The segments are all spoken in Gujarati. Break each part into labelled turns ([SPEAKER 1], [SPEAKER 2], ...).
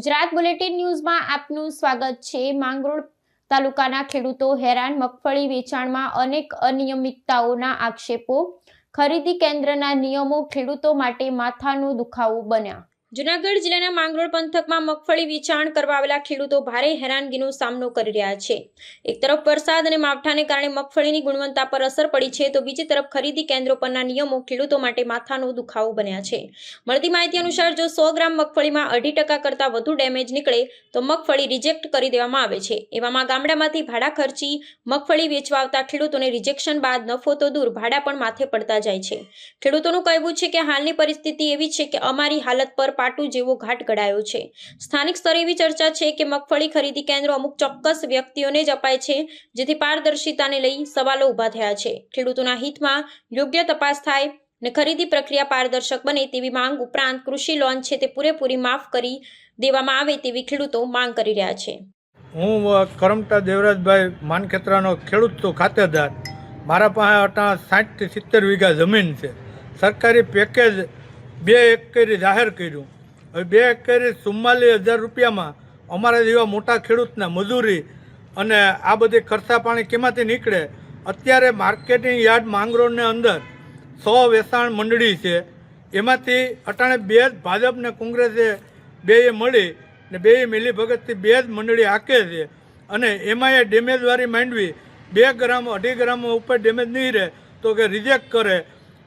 [SPEAKER 1] ગુજરાત બુલેટિન ન્યૂઝમાં આપનું સ્વાગત છે. માંગરોળ તાલુકાના ખેડૂતો હેરાન મગફળી વેચાણમાં અનેક અનિયમિતતાઓના આક્ષેપો. ખરીદી કેન્દ્રના નિયમો ખેડૂતો માટે માથાનો દુખાવો બન્યા. જુનાગઢ જિલ્લાના માંગરોળ પંથકમાં મગફળી વેચાણ કરવા આવેલા ખેડૂતો ભારે હેરાનગીનો સામનો કરી રહ્યા છે. એક તરફ વરસાદ અને માવઠાને કારણે મગફળીની ગુણવત્તા પર અસર પડી છે, તો બીજી તરફ ખરીદી કેન્દ્રો પરના નિયમો ખેડૂતો માટે માથાનો દુખાવો બન્યા છે. મળતી માહિતી અનુસાર જો સો ગ્રામ મગફળીમાં અઢી ટકા કરતાં વધુ ડેમેજ નીકળે, તો મગફળી રિજેક્ટ કરી દેવામાં આવે છે. એવામાં ગામડામાંથી ભાડા ખર્ચી મગફળી વેચવા આવતા ખેડૂતોને રિજેક્શન બાદ નફો તો દૂર, ભાડા પણ માથે પડતા જાય છે. ખેડૂતોનું કહેવું છે કે હાલની પરિસ્થિતિ એવી છે કે અમારી હાલત પર પાટું જેવો ઘાટ ઘડાયો છે. સ્થાનિક સ્તરે એવી ચર્ચા છે કે મગફળી ખરીદી કેન્દ્રો અમુક ચોક્કસ વ્યક્તિઓને જ અપાય છે, જેથી પારદર્શિતાને લઈ સવાલો ઊભા થયા છે. ખેડૂતોના હિતમાં યોગ્ય તપાસ થાય ને ખરીદી પ્રક્રિયા પારદર્શક બને તેવી માંગ ઉપરાંત કૃષિ લોન છે તે પૂરેપૂરી માફ કરી દેવામાં આવે તેવી ખેડૂતો માંગ કરી રહ્યા છે.
[SPEAKER 2] હું કરમટા દેવરાજભાઈ માનખેતરાનો ખેડૂત તો ખાતેદાર. મારા પાસે અટા સાઠથી સિત્તેર વીઘા જમીન છે. સરકારી પેકેજ બે એકરી જાહેર કર્યું. હવે બે એકરી ચુમ્માલીસ હજાર રૂપિયામાં અમારા જેવા મોટા ખેડૂતને મજૂરી અને આ બધી ખર્ચા પાણી કેમાંથી નીકળે? અત્યારે માર્કેટિંગ યાર્ડ માંગરોળની અંદર સો વેચાણ મંડળી છે. એમાંથી અટાણે બે જ ભાજપ ને કોંગ્રેસે બેએ મળી ને બેએ મિલી ભગતથી બે જ મંડળી હાકે છે. અને એમાં એ ડેમેજવાળી માંડવી બે ગ્રામ અઢી ગ્રામ ઉપર ડેમેજ નહીં રહે તો કે રિજેક્ટ કરે.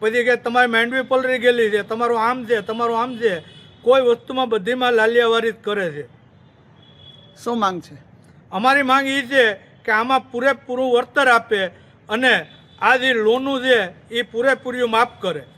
[SPEAKER 2] પછી કે તમારી માંડવી પલરી ગયેલી છે તમારું આમ છે તમારું આમ છે કોઈ વસ્તુમાં બધીમાં લાલિયાવારી કરે છે.
[SPEAKER 3] શું માંગ છે?
[SPEAKER 2] અમારી માંગ એ છે કે આમાં પૂરેપૂરું વળતર આપે અને આ જે લોનું છે એ પૂરેપૂરું માફ કરે.